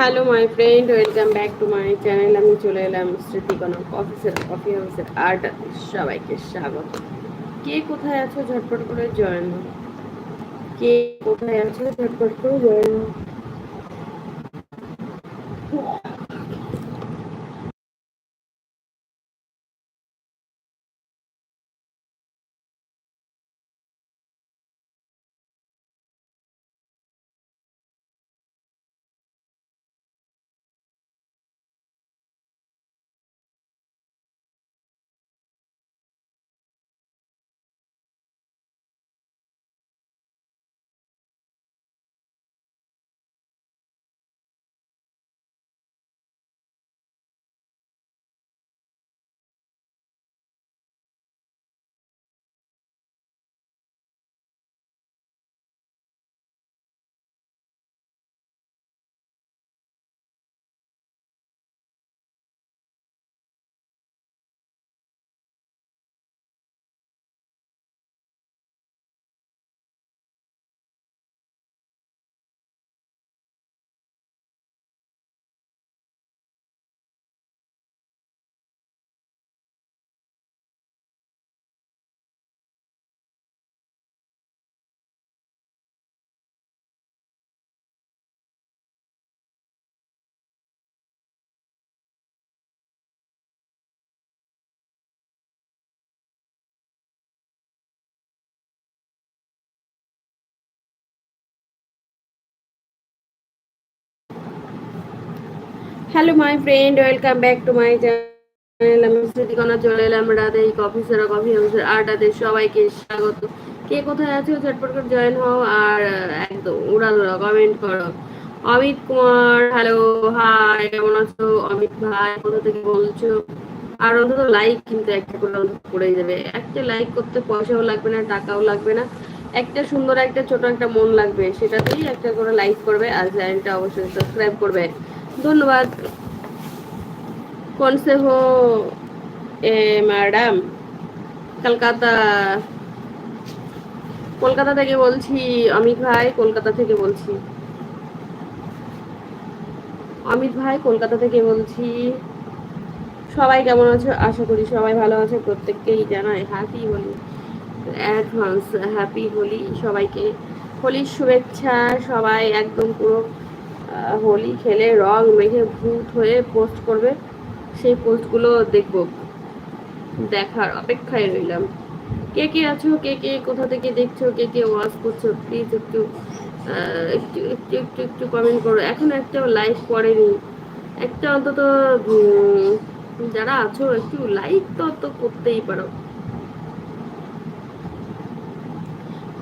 Hello my friend welcome back to my channel আমি চলে এলাম স্মৃতিকনক অফিসের কফি হাউসের আর্ট সবাইকে স্বাগত। কে কোথায় আছো? ঝটপট করে জয়েন কে কোথায় আছো? ঝটপট করে join hello my friend welcome back to my channel আমি স্মৃতিকণা চলে এলাম রাতে এই কফি সেরা কফি হাউসের আড্ডাতে। সবাইকে স্বাগত। কে কোথায় আছো? ঝটপট করে জয়েন হও আর একদম উড়া ধরো কমেন্ট করো। অমিত কুমার হ্যালো হাই কেমন আছো? অমিত ভাই, কোথা থেকে বলছো? আর অন্তত লাইক কিন্তু একটা করে অন্তত করেই যাবে। একটা লাইক করতে পয়সাও লাগবে না, টাকাও লাগবে না। একটা সুন্দর, একটা ছোট, একটা মন লাগবে। সেটাতেই একটা করে লাইক করবে আর চ্যানেলটা অবশ্যই সাবস্ক্রাইব করবে। ধন্যবাদ। কনসেহো, এ, ম্যাডাম, কলকাতা কলকাতা থেকে বলছি অমিত ভাই, কলকাতা থেকে বলছি। অমিত ভাই, কলকাতা থেকে বলছি। সবাই কেমন আছো? আশা করি সবাই ভালো আছে। প্রত্যেককেই জানাই happy Holi. Advance happy Holi সবাইকে। হোলির শুভেচ্ছা সবাই একদম পুরো হোলি খেলে রং মেখে ভূত হয়ে পোস্ট করবে, সেই পোস্টগুলো দেখব। দেখার অপেক্ষায় রইলাম। কে কে আছো? কে কে কোথা থেকে দেখছ? কে কে ওয়াচ করছ? প্লিজ একটু একটু একটু একটু একটু কমেন্ট করো। এখন একটা লাইক করেনি একটা অন্তত যারা আছো, একটু লাইক তো তো করতেই পারো।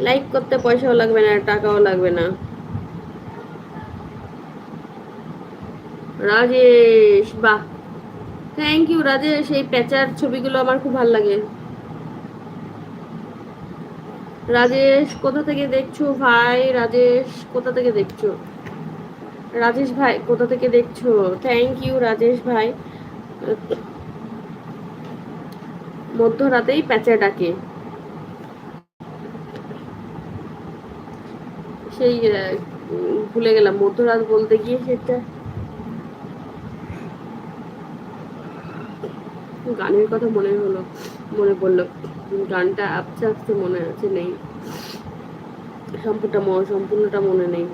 লাইক করতে পয়সাও লাগবে না, টাকাও লাগবে না। রাজেশ, বাহ। Thank you Rajesh. এই প্যাচার ছবিগুলো আমার খুব ভালো লাগে। রাজেশ, কোথা থেকে দেখছ ভাই? রাজেশ, কোথা থেকে দেখছ? রাজেশ ভাই, কোথা থেকে দেখছ? থ্যাংক ইউ রাজেশ ভাই। মধ্যরাতেই প্যাচা ডাকে। সেই ভুলে গেলাম, মধ্যরাত বলতে গিয়ে সেটা গানের কথা মনে হলো, মনে পড়ল। গানটা আস্তে আস্তে মনে আছে, নেই। সম্পূর্ণটা সম্পূর্ণটা মনে নেই।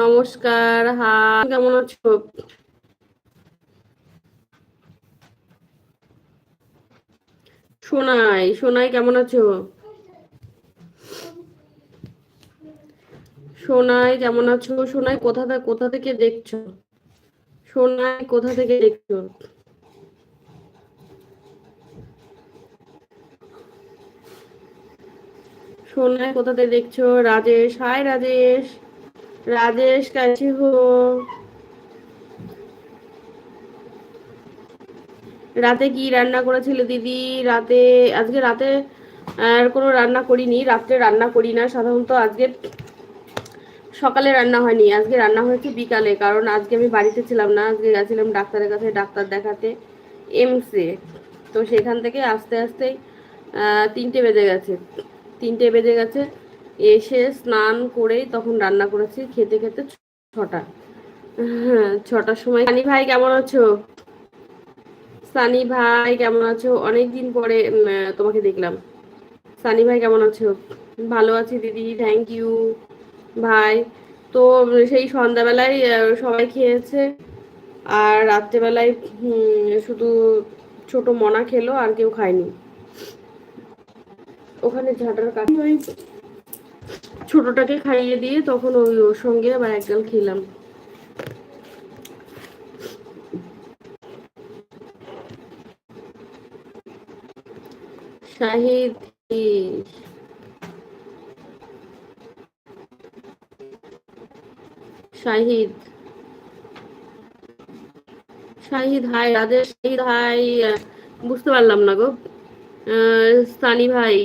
নমস্কার হা কেমন আছো? সোনাই সোনাই কেমন আছো? সোনাই কেমন আছো? সোনাই কোথা থেকে কোথা থেকে দেখছ? সোনাই কোথা থেকে দেখছ? সোনাই কোথা থেকে দেখছ? রাজেশ, হাই রাজেশ। রাজেশ, কাছে হো রাতে কি রান্না করেছিল দিদি? রাতে, আজকে রাতে আর কোনো রান্না করিনি, রাত্রে রান্না করি না। সাধারণত আজকে সকালে রান্না হয়নি, আজকে রান্না হয়েছে বিকালে, কারণ আজকে আমি বাড়িতে ছিলাম না, আজকে গেছিলাম ডাক্তারের কাছে, ডাক্তার দেখাতে এমসে তো সেখান থেকে আস্তে আস্তে তিনটে বেজে গেছে। তিনটে বেজে গেছে, এসে স্নান করেই তখন রান্না করেছি, খেতে খেতে ছটা। হ্যাঁ ছটার সময়। সানি ভাই, কেমন আছো? সানি ভাই, কেমন আছো? অনেক দিন পরে তোমাকে দেখলাম। সানি ভাই, কেমন আছো? ভালো আছি দিদি থ্যাংক ইউ ভাই। তো, সেই সন্ধ্যাবেলায় সবাই খেয়েছে। আর রাত্রেবেলায় শুধু ছোট মনা খেলো, আর কেউ খায়নি। ওখানে ঝাঁটার কাছে ওই ছোটটাকে খাইয়ে দিয়ে তখন ওই ওর সঙ্গে আবার একগাল খেলাম। শাহিদ। শাহিদ। শাহিদ, হাই রাজেশ, শাহিদ, হাই বুঝতে পারলাম না গো। সানি ভাই,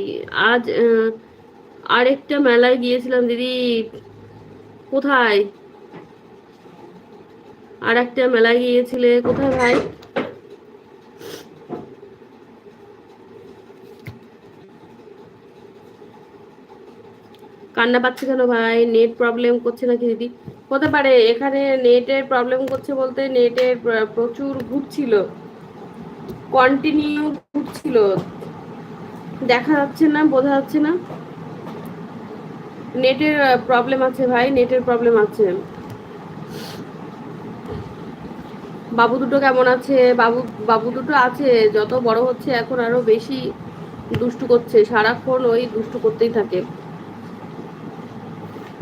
আজ আরেকটা মেলায় গিয়েছিলাম দিদি। কোথায়? আর একটা মেলায় গিয়েছিলে। কোথায় ভাই? কান্না পাচ্ছে কেন ভাই? নেট প্রবলেম করছে নাকি দিদি? হতে পারে, এখানে নেটের প্রবলেম করছে বলতে নেটের প্রচুর ঘুরছিল। কন্টিনিউ ঘুরছিল। দেখা যাচ্ছে না, বোঝা যাচ্ছে না। নেটের প্রবলেম আছে ভাই নেটের প্রবলেম আছে। বাবু দুটো কেমন আছে? বাবু বাবু দুটো আছে, যত বড় হচ্ছে এখন আরও বেশি দুষ্টু করছে। সারাক্ষণ ওই দুষ্টু করতেই থাকে।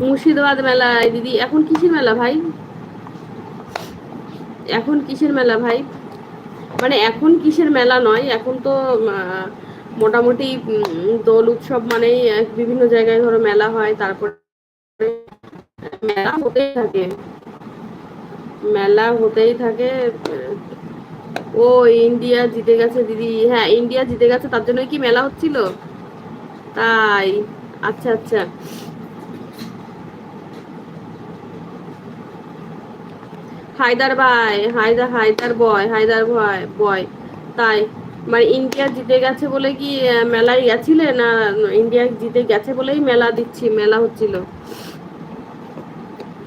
মুর্শিদাবাদ মেলায় দিদি, এখন কিসের মেলা ভাই? এখন কিসের মেলা ভাই? মানে এখন কিসের মেলা নয়, এখন তো মোটামুটি দোল উৎসব মানেই বিভিন্ন জায়গায় ধরো মেলা হয়, তারপরে মেলা হতেই থাকে। মেলা হতেই থাকে, ও, ইন্ডিয়া জিতে গেছে দিদি। হ্যাঁ ইন্ডিয়া জিতে গেছে, তার জন্য কি মেলা হচ্ছিল? তাই আচ্ছা আচ্ছা। হায়দার ভাই হায়দার হায়দার বয় হায়দার ভয় বয় তাই মানে ইন্ডিয়া জিতে গেছে বলে কি মেলায় গেছিলে না ইন্ডিয়া জিতে গেছে বলেই মেলা দিচ্ছি, মেলা হচ্ছিল?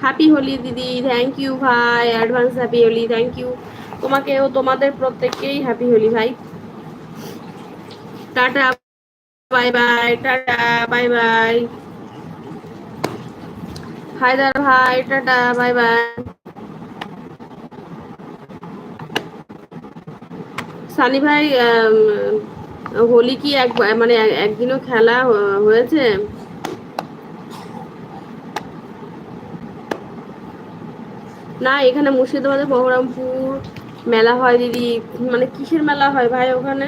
হ্যাপি হোলি দিদি থ্যাংক ইউ ভাই advance happy Holi thank you তোমাকেও তোমাদের প্রত্যেককেই হ্যাপি হোলি ভাই। Tata bye bye tata bye bye Haider ভাই, টাটা বাই বাই সানি ভাই হোলি কি এক মানে একদিনও খেলা হয়েছে? না, এখানে মুর্শিদাবাদে বহরমপুর মেলা হয়, দিদি। মানে কিসের মেলা হয় ভাই ওখানে?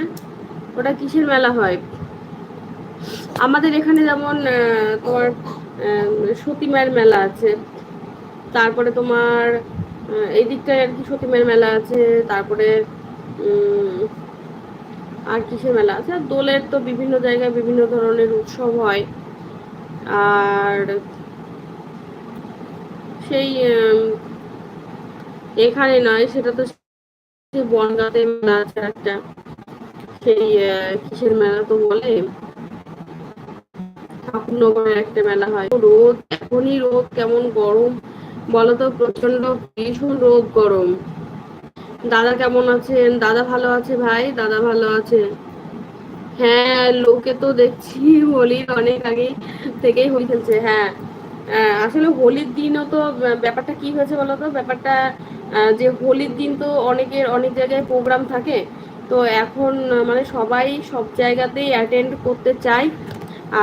ওটা কিসের মেলা হয়? আমাদের এখানে যেমন তোমার সতীমায়ের মেলা আছে। তারপরে তোমার এই দিকটায় আর কি সতীমায়ের মেলা আছে। তারপরে আর কিসের মেলা আছে? দোলের তো বিভিন্ন জায়গায় বিভিন্ন ধরনের উৎসব হয়। আর সেই এখানে নয়, সেটা তো বনগাতে মেলা আছে একটা। সেই কিসের মেলা তো বলে? ঠাকুরনগরের একটা মেলা হয়। রোদ, এখনই রোদ, কেমন গরম? বলতো প্রচণ্ড ভীষণ রোদ গরম। দাদা কেমন আছেন? দাদা ভালো আছে ভাই? দাদা ভালো আছে? হ্যাঁ লোকে তো দেখছি হোলির অনেক আগে থেকেই হয়ে খেলছে হ্যাঁ। আসলে হোলির দিনও তো ব্যাপারটা কি হয়েছে বলতো ব্যাপারটা যে হোলির দিন তো অনেকের অনেক জায়গায় প্রোগ্রাম থাকে। তো এখন মানে সবাই সব জায়গাতেই অ্যাটেন্ড করতে চায়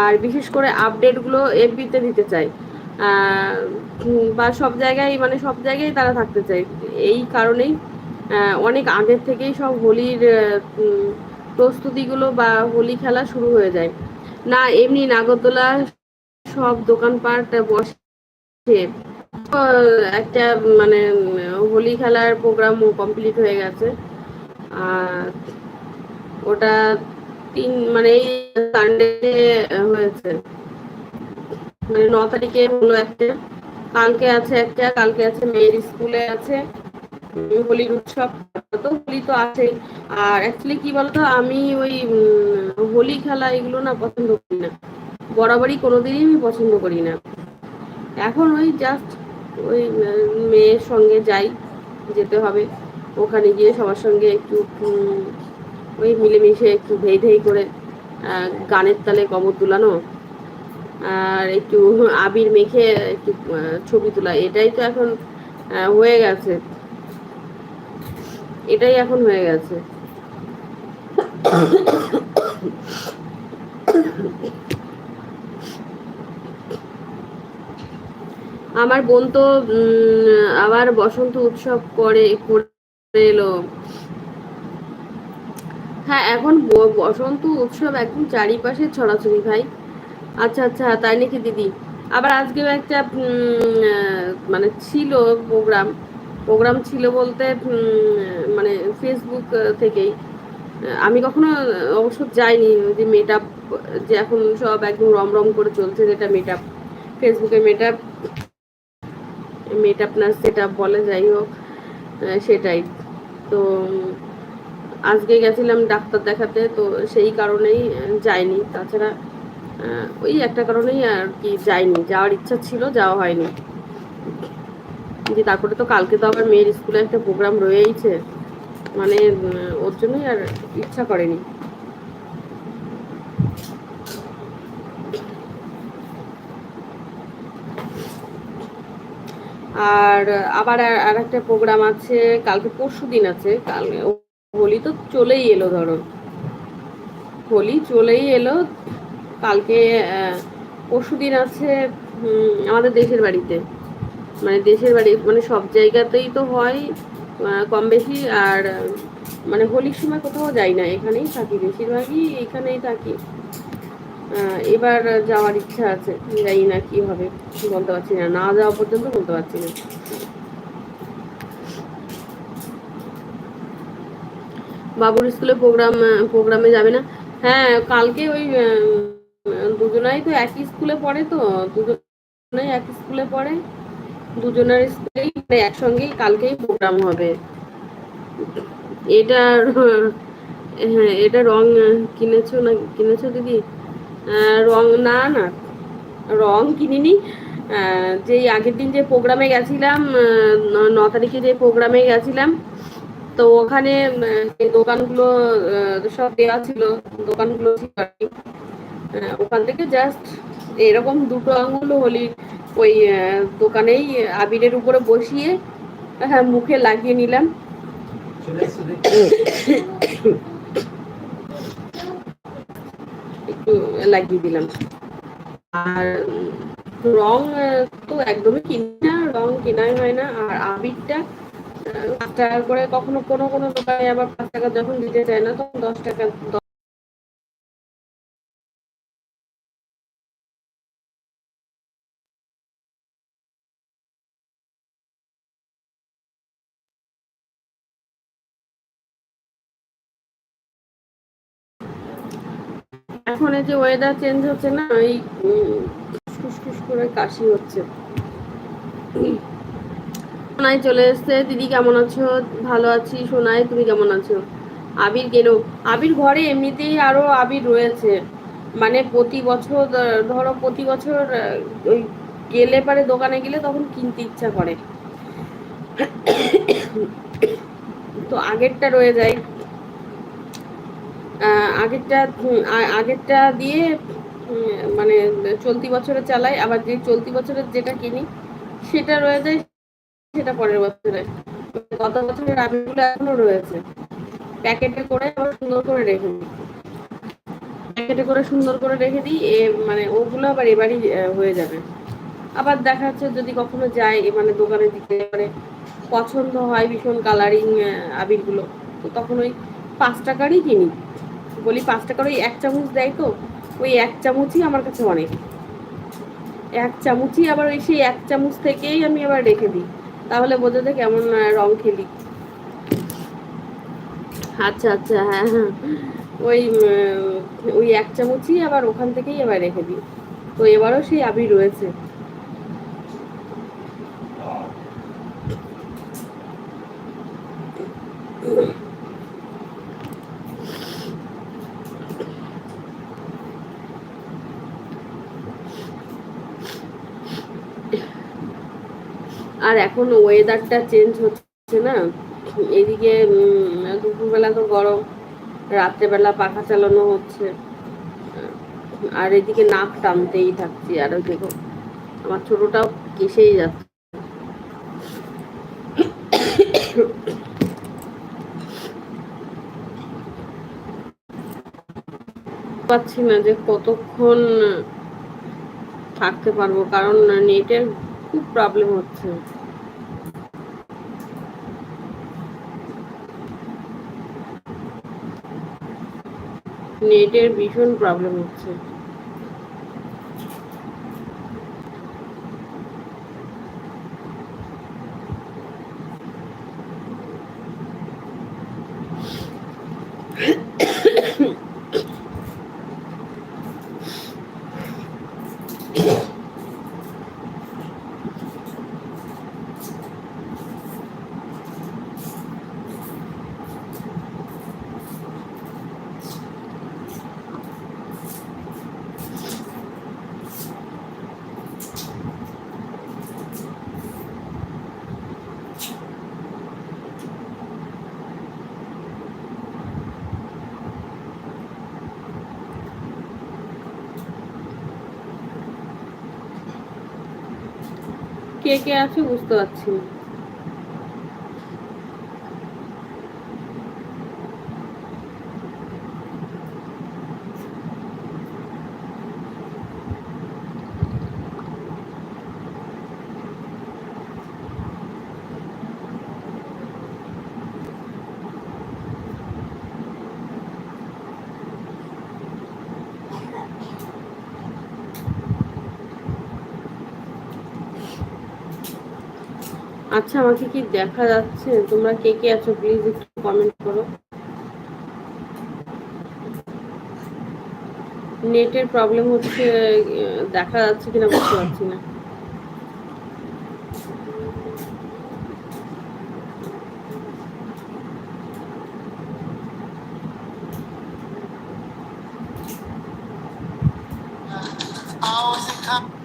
আর বিশেষ করে আপডেটগুলো এফবিতে দিতে চায়। বা সব জায়গায় মানে সব জায়গায় তারা থাকতে চায়। এই কারণেই অনেক আগের থেকেই সব হোলির প্রস্তুতিগুলো বা হোলি খেলা শুরু হয়ে যায়। না, এমনি নাগরদোলা সব দোকানপাট বসে। একটা মানে হোলি খেলার প্রোগ্রাম কমপ্লিট হয়ে গেছে। আর ওটা তিন মানে এই সানডে হয়েছে। মানে ন তারিখে হলো একটা। কালকে আছে একটা, কালকে আছে মেয়ের স্কুলে আছে। হোলির উৎসব, তো হোলি তো আছে আর অ্যাকচুয়ালি কি বলতো, আমি ওই হোলি খেলা এগুলো না পছন্দ করি না। বরাবরই কোনোদিনই আমি পছন্দ করি না। এখন ওই জাস্ট ওই মেয়ের সঙ্গে যাই, যেতে হবে। ওখানে গিয়ে সবার সঙ্গে একটু ওই মিলেমিশে একটু ধেই ধেই করে গানের তালে কবর তুলানো। আর একটু আবির মেখে একটু ছবি তোলা। এটাই তো এখন হয়ে গেছে। এটাই এখন হয়ে গেছে। আমার বোন তো আবার বসন্ত উৎসব করে এলো। হ্যাঁ এখন বসন্ত উৎসব একদম চারিপাশে ছড়াছড়ি ভাই। আচ্ছা আচ্ছা তাই নাকি দিদি? আবার আজকেও একটা মানে ছিল প্রোগ্রাম প্রোগ্রাম ছিল বলতে মানে ফেসবুক থেকেই। আমি কখনো অবশ্য যাইনি যে মেট আপ যে এখন সব একদম রমরম করে চলছে যেটা মেট আপ ফেসবুকে মেট আপ মেট আপ না সেট আপ বলে, যাই হোক সেটাই। তো, আজকে গেছিলাম ডাক্তার দেখাতে, তো সেই কারণেই যাইনি। তাছাড়া ওই একটা কারণেই আর কি যাইনি। যাওয়ার ইচ্ছা ছিল, যাওয়া হয়নি। যে তারপরে তো কালকে তো আবার মেয়ের স্কুলে একটা প্রোগ্রাম রয়েইছে। মানে ওর জন্যই আর ইচ্ছা করেনি। আর আবার আর- একটা প্রোগ্রাম আছে, কালকে পরশু দিন আছে, কাল, হোলি তো চলেই এলো ধরো। হোলি চলেই এলো, কালকে পরশু দিন আছে আমাদের দেশের বাড়িতে। মানে দেশের বাড়ি মানে সব জায়গাতেই তো হয় কম বেশি আর মানে হোলির সময় কোথাও যাই না, এখানেই থাকি, বেশিরভাগই এখানেই থাকি। এবার যাওয়ার ইচ্ছা আছে যাই না কি হবে, বলতে পারছি না না যাওয়া পর্যন্ত বলতে পারছি না। বাবুর স্কুলে প্রোগ্রাম, প্রোগ্রামে যাবে না? হ্যাঁ কালকে ওই দুজনাই তো একই স্কুলে পড়ে তো, দুজনাই একই স্কুলে পড়ে। দুজনের মানে একসঙ্গেই কালকেই প্রোগ্রাম হবে। এটা হ্যাঁ এটা রং, কিনেছো না, কিনেছো দিদি? রং, না না, রং কিনিনি। যেই আগের দিন যে প্রোগ্রামে গেছিলাম ন- তারিখে যে প্রোগ্রামে গেছিলাম, তো ওখানে দোকানগুলো সব দেওয়া ছিল, দোকানগুলো ওখান থেকে জাস্ট এরকম দুটো আঙুল হলি ওই দোকানেই আবিরের উপরে বসিয়ে হ্যাঁ মুখে লাগিয়ে নিলাম। একটু লাগিয়ে দিলাম। আর রং তো একদমই কিনি না রং কেনাই হয় না। আর আবিরটা পাঁচ টাকা করে কখনো কোনো কোনো দোকানে আবার পাঁচ টাকা যখন দিতে চায় না তখন দশ টাকা এখন এই যে ওয়েদার চেঞ্জ হচ্ছে না, এই ফুসফুস করে কাশি হচ্ছে। সোনাই চলে এসছে। দিদি কেমন আছো? ভালো আছি। সোনাই, তুমি কেমন আছো? আবির গেল। আবির ঘরে এমনিতেই আরও আবির রয়েছে। মানে প্রতি বছর, ধরো প্রতি বছর ওই গেলে পারে দোকানে গেলে তখন কিনতে ইচ্ছা করে। তো আগেরটা রয়ে যায়। আগেরটা আগেরটা দিয়ে মানে চলতি বছরে চালাই, আবার যে চলতি বছরের যেটা কিনি, সেটা রয়ে যায় সেটা পরের বছরে। গত বছরের আবিরগুলো এখনও রয়েছে। প্যাকেটে করে আবার সুন্দর করে রেখে দিই। প্যাকেটে করে সুন্দর করে রেখে দিই, এ মানে ওগুলো আবার এবারই হয়ে যাবে। আবার দেখা যাচ্ছে যদি কখনো যাই মানে দোকানে দিতে পারে, পছন্দ হয় ভীষণ কালারিং আবিরগুলো, তো তখন ওই পাঁচ টাকারই কিনি। বলি পাঁচ টাকার ওই এক চামচ দেয় তো, ওই এক চামচই আমার কাছে অনেক। এক চামচই আবার ওই সেই এক চামচ থেকেই আমি আবার রেখে দিই। তাহলে বোঝা যায় কেমন রং খেলি। আচ্ছা আচ্ছা হ্যাঁ হ্যাঁ। ওই ওই এক চামচই আবার ওখান থেকেই আবার রেখে দিই। তো এবারও সেই আবির রয়েছে আর এখন ওয়েদারটা চেঞ্জ হচ্ছে না। এদিকে দুপুরবেলা তো গরম, রাত্রেবেলা পাখা চালানো হচ্ছে। আর এদিকে নাক টানতেই থাকছি আর দেখো আমার ছোটটাও কেসেই যাচ্ছে। পাচ্ছি না যে কতক্ষণ থাকতে পারব, কারণ নেটের খুব প্রবলেম হচ্ছে। নেটের ভীষণ প্রবলেম হচ্ছে। কে কে আছে বুঝতে পারছি না। আচ্ছা আমাকে কি দেখা যাচ্ছে? তোমরা কে কে আছো? প্লিজ একটু কমেন্ট করো। নেটের প্রবলেম হচ্ছে দেখা যাচ্ছে কিনা বুঝতে পারছি না। Oh, is it?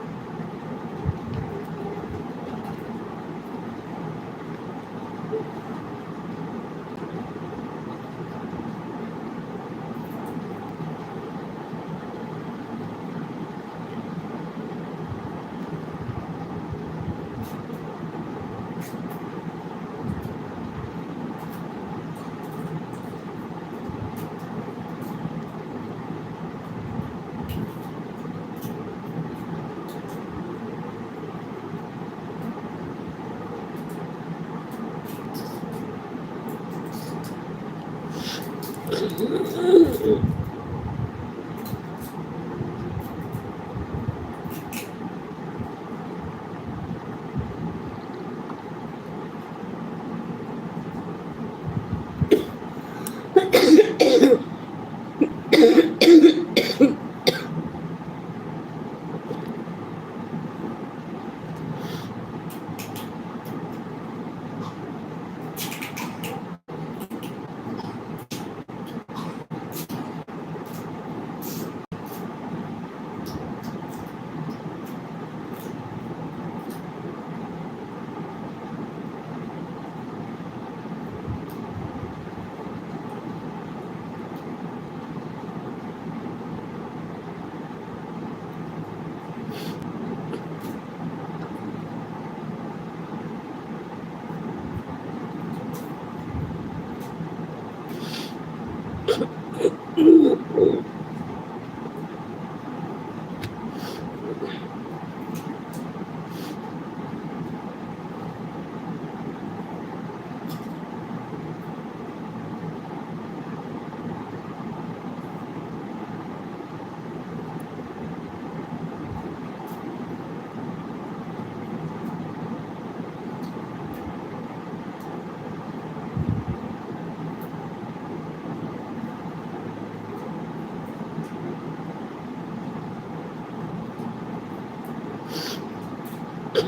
Sim.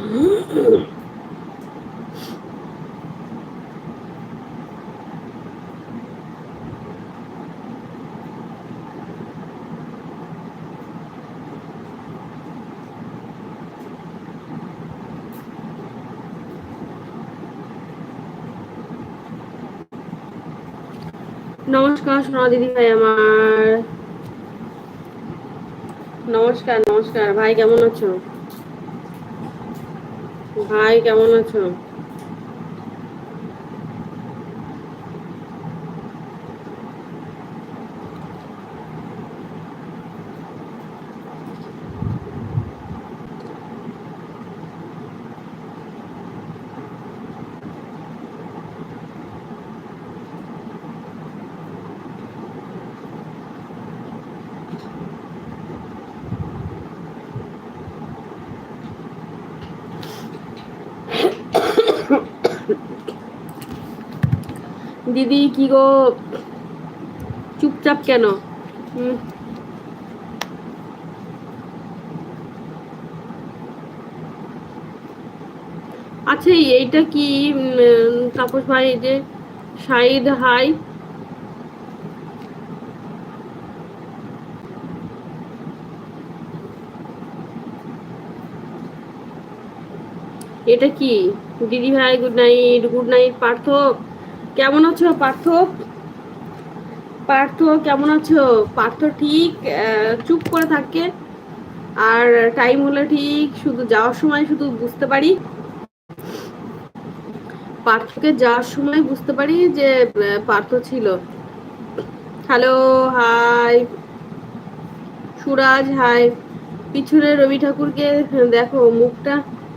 নমস্কার সোনা দিদি ভাই আমার। নমস্কার নমস্কার। ভাই কেমন আছো? ভাই কেমন আছো? দিদি, কি গো? চুপচাপ কেন? হুম। আচ্ছা এইটা কি তাপস ভাই যে সাইড হাই? এটা কি? দিদি ভাই good night good night Partha কেমন আছো পার্থ? পার্থ, কেমন আছো? পার্থ ঠিক চুপ করে থাকে। আর টাইম হলে ঠিক, শুধু যাওয়ার সময় শুধু বুঝতে পারি। পার্থকে যাওয়ার সময় বুঝতে পারি যে পার্থ ছিল। হ্যালো হাই সুরাজ হাই পিছনে রবি ঠাকুরকে, দেখো মুখটা।